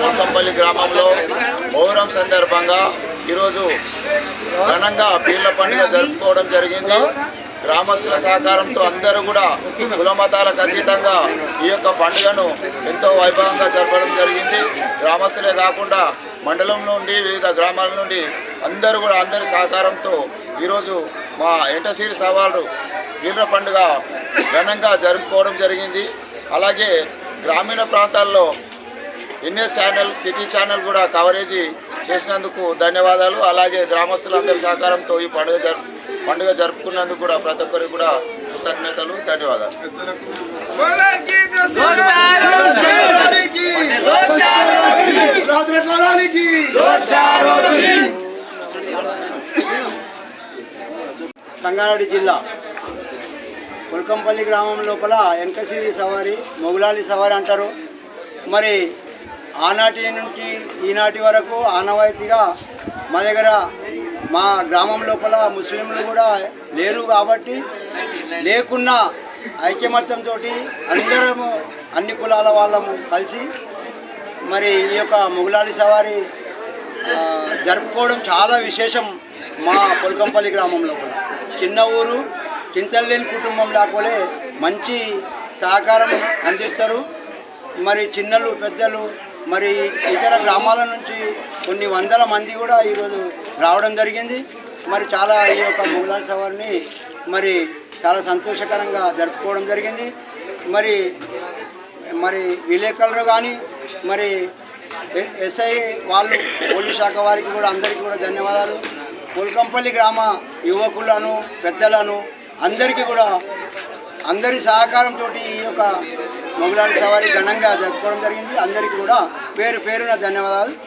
కోటంపల్లి గ్రామంలో మొహరం సందర్భంగా ఈరోజు ఘనంగా పీర్ల పండుగ జరుపుకోవడం జరిగింది. గ్రామస్తుల సహకారంతో అందరూ కూడా కుల మతాలకు అతీతంగా ఈ యొక్క పండుగను ఎంతో వైభవంగా జరపడం జరిగింది. గ్రామస్తులే కాకుండా మండలం నుండి వివిధ గ్రామాల నుండి అందరూ కూడా అందరి సహకారంతో ఈరోజు మా ఎంటసీరి సవాళ్ళు పీర్ల పండుగ ఘనంగా జరుపుకోవడం జరిగింది. అలాగే గ్రామీణ ప్రాంతాల్లో ఎన్ఎస్ ఛానల్ సిటీ ఛానల్ కూడా కవరేజీ చేసినందుకు ధన్యవాదాలు. అలాగే గ్రామస్తులందరి సహకారంతో ఈ పండుగ జరుపు పండుగ జరుపుకున్నందుకు కూడా ప్రతి ఒక్కరికి కూడా కృతజ్ఞతలు ధన్యవాదాలు. సంగారెడ్డి జిల్లా ఉల్కంపల్లి గ్రామం లోపల వెనకసిరి సవారి మొగులాలి సవారి అంటారు. మరి ఆనాటి నుంచి ఈనాటి వరకు ఆనవాయితీగా మా దగ్గర మా గ్రామం లోపల ముస్లింలు కూడా లేరు కాబట్టి లేకున్నా ఐక్యమత్యంతో అందరము అన్ని కులాల వాళ్ళము కలిసి మరి ఈ యొక్క మొగులాలి సవారి జరుపుకోవడం చాలా విశేషం మా పొలకంపల్లి గ్రామంలో కూడా చిన్న ఊరు చింతలేని కుటుంబం లేకపోలే మంచి సహకారం అందిస్తారు. మరి చిన్నలు పెద్దలు మరి ఇతర గ్రామాల నుంచి కొన్ని వందల మంది కూడా ఈరోజు రావడం జరిగింది. మరి చాలా ఈ యొక్క మొగలాల సవారిని మరి చాలా సంతోషకరంగా జరుపుకోవడం జరిగింది. మరి మరి విలేకరులు కానీ మరి ఎస్ఐ వాళ్ళు పోలీస్ శాఖ వారికి కూడా అందరికీ కూడా ధన్యవాదాలు. పుల్కంపల్లి గ్రామ యువకులను పెద్దలను అందరికీ కూడా అందరి సహకారంతో ఈ యొక్క మొగలాడి సవారి ఘనంగా జరుపుకోవడం జరిగింది. అందరికీ కూడా పేరు పేరున ధన్యవాదాలు.